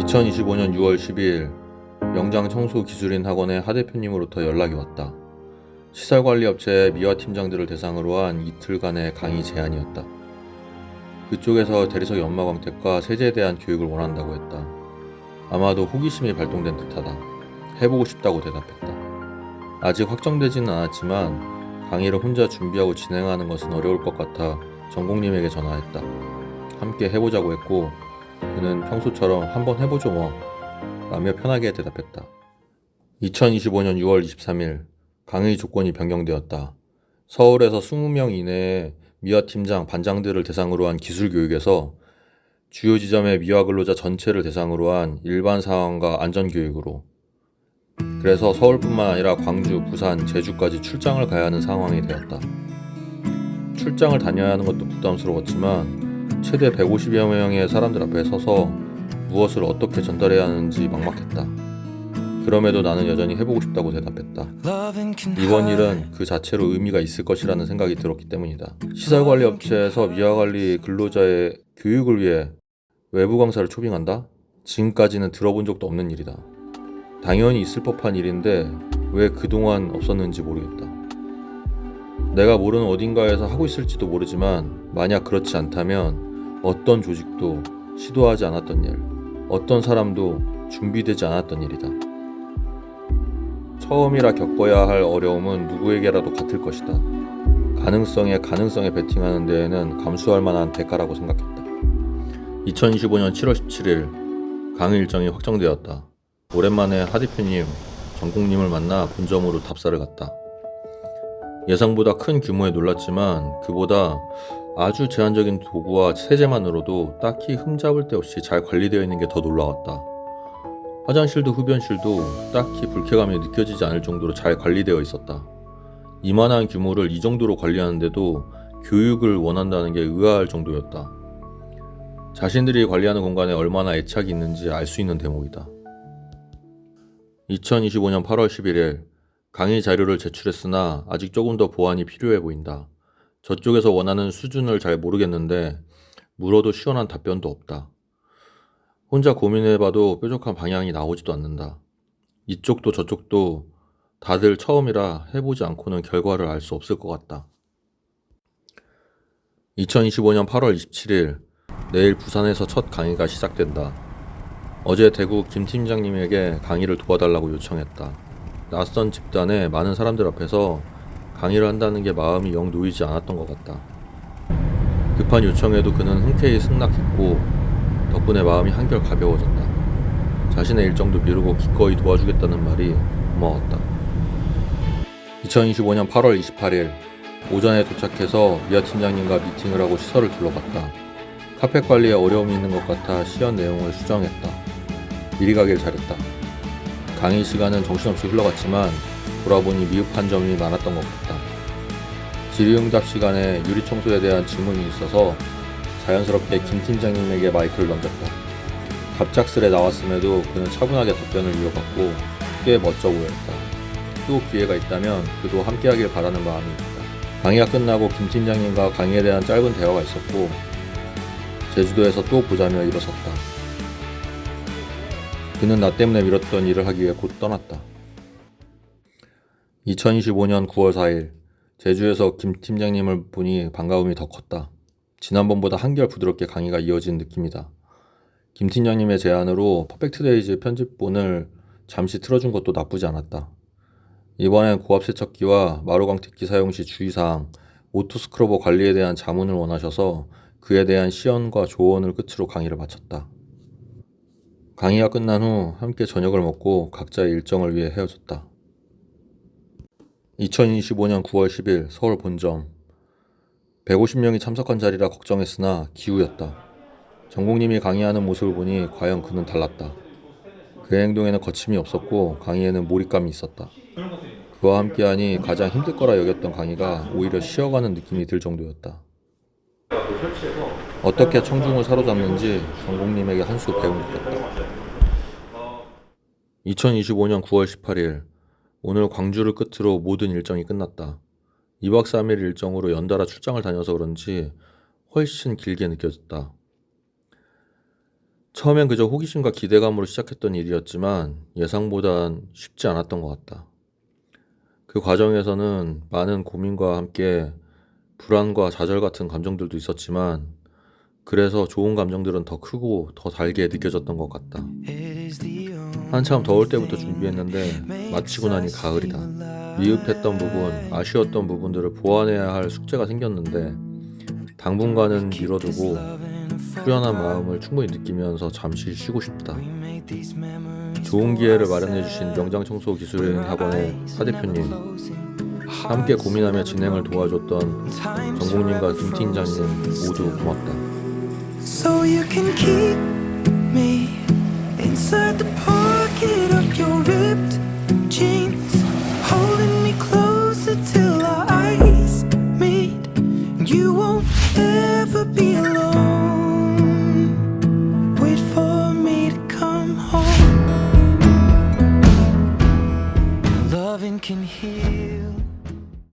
2025년 6월 12일 명장 청소 기술인 학원의 하 대표님으로부터 연락이 왔다. 시설관리업체 미화 팀장들을 대상으로 한 이틀간의 강의 제안이었다. 그쪽에서 대리석 연마 광택과 세제에 대한 교육을 원한다고 했다. 아마도 호기심이 발동된 듯하다. 해보고 싶다고 대답했다. 아직 확정되지는 않았지만 강의를 혼자 준비하고 진행하는 것은 어려울 것 같아 전공님에게 전화했다. 함께 해보자고 했고 그는 평소처럼 한번 해보죠 뭐 라며 편하게 대답했다. 2025년 6월 23일 강의 조건이 변경되었다. 서울에서 20명 이내의 미화 팀장, 반장들을 대상으로 한 기술 교육에서 주요 지점의 미화 근로자 전체를 대상으로 한 일반 사항과 안전 교육으로 그래서 서울뿐만 아니라 광주, 부산, 제주까지 출장을 가야 하는 상황이 되었다. 출장을 다녀야 하는 것도 부담스러웠지만 최대 150여 명의 사람들 앞에 서서 무엇을 어떻게 전달해야 하는지 막막했다. 그럼에도 나는 여전히 해보고 싶다고 대답했다. 이번 일은 그 자체로 의미가 있을 것이라는 생각이 들었기 때문이다. 시설관리업체에서 미화관리 근로자의 교육을 위해 외부 강사를 초빙한다? 지금까지는 들어본 적도 없는 일이다. 당연히 있을 법한 일인데 왜 그동안 없었는지 모르겠다. 내가 모르는 어딘가에서 하고 있을지도 모르지만 만약 그렇지 않다면 어떤 조직도 시도하지 않았던 일, 어떤 사람도 준비되지 않았던 일이다. 처음이라 겪어야 할 어려움은 누구에게라도 같을 것이다. 가능성에 가능성에 베팅하는 데에는 감수할 만한 대가라고 생각했다. 2025년 7월 17일 강의 일정이 확정되었다. 오랜만에 하 대표님, 전공님을 만나 본점으로 답사를 갔다. 예상보다 큰 규모에 놀랐지만 그보다 아주 제한적인 도구와 세제만으로도 딱히 흠잡을 데 없이 잘 관리되어 있는 게 더 놀라웠다. 화장실도 흡연실도 딱히 불쾌감이 느껴지지 않을 정도로 잘 관리되어 있었다. 이만한 규모를 이 정도로 관리하는데도 교육을 원한다는 게 의아할 정도였다. 자신들이 관리하는 공간에 얼마나 애착이 있는지 알 수 있는 대목이다. 2025년 8월 11일 강의 자료를 제출했으나 아직 조금 더 보완이 필요해 보인다. 저쪽에서 원하는 수준을 잘 모르겠는데 물어도 시원한 답변도 없다. 혼자 고민해봐도 뾰족한 방향이 나오지도 않는다. 이쪽도 저쪽도 다들 처음이라 해보지 않고는 결과를 알 수 없을 것 같다. 2025년 8월 27일 내일 부산에서 첫 강의가 시작된다. 어제 대구 김 팀장님에게 강의를 도와달라고 요청했다. 낯선 집단의 많은 사람들 앞에서 강의를 한다는 게 마음이 영 놓이지 않았던 것 같다. 급한 요청에도 그는 흔쾌히 승낙했고 덕분에 마음이 한결 가벼워졌다. 자신의 일정도 미루고 기꺼이 도와주겠다는 말이 고마웠다. 2025년 8월 28일 오전에 도착해서 미아 팀장님과 미팅을 하고 시설을 둘러봤다. 카펫 관리에 어려움이 있는 것 같아 시연 내용을 수정했다. 미리 가길 잘했다. 강의 시간은 정신없이 흘러갔지만 돌아보니 미흡한 점이 많았던 것 같다. 질의응답 시간에 유리 청소에 대한 질문이 있어서 자연스럽게 김 팀장님에게 마이크를 넘겼다. 갑작스레 나왔음에도 그는 차분하게 답변을 이어갔고 꽤 멋져 보였다. 또 기회가 있다면 그도 함께하길 바라는 마음이 있다. 강의가 끝나고 김 팀장님과 강의에 대한 짧은 대화가 있었고 제주도에서 또 보자며 일어섰다. 그는 나 때문에 미뤘던 일을 하기 위해 곧 떠났다. 2025년 9월 4일 제주에서 김 팀장님을 보니 반가움이 더 컸다. 지난번보다 한결 부드럽게 강의가 이어진 느낌이다. 김 팀장님의 제안으로 퍼펙트 데이즈 편집본을 잠시 틀어준 것도 나쁘지 않았다. 이번엔 고압 세척기와 마루광택기 사용 시 주의사항, 오토 스크러버 관리에 대한 자문을 원하셔서 그에 대한 시연과 조언을 끝으로 강의를 마쳤다. 강의가 끝난 후 함께 저녁을 먹고 각자의 일정을 위해 헤어졌다. 2025년 9월 10일 서울 본점 150명이 참석한 자리라 걱정했으나 기우였다. 전공님이 강의하는 모습을 보니 과연 그는 달랐다. 그의 행동에는 거침이 없었고 강의에는 몰입감이 있었다. 그와 함께하니 가장 힘들 거라 여겼던 강의가 오히려 쉬어가는 느낌이 들 정도였다. 어떻게 청중을 사로잡는지 전공님에게 한 수 배운 것 같다. 2025년 9월 18일 오늘 광주를 끝으로 모든 일정이 끝났다. 2박 3일 일정으로 연달아 출장을 다녀서 그런지 훨씬 길게 느껴졌다. 처음엔 그저 호기심과 기대감으로 시작했던 일이었지만 예상보단 쉽지 않았던 것 같다. 그 과정에서는 많은 고민과 함께 불안과 좌절 같은 감정들도 있었지만 그래서 좋은 감정들은 더 크고 더 달게 느껴졌던 것 같다. 한참 더울 때부터 준비했는데 마치고 나니 가을이다. 미흡했던 부분, 아쉬웠던 부분들을 보완해야 할 숙제가 생겼는데 당분간은 미뤄두고 후련한 마음을 충분히 느끼면서 잠시 쉬고 싶다. 좋은 기회를 마련해 주신 명장 청소 기술인 학원의 하 대표님, 함께 고민하며 진행을 도와줬던 전국님과 김 팀장님 모두 고맙다. So you can keep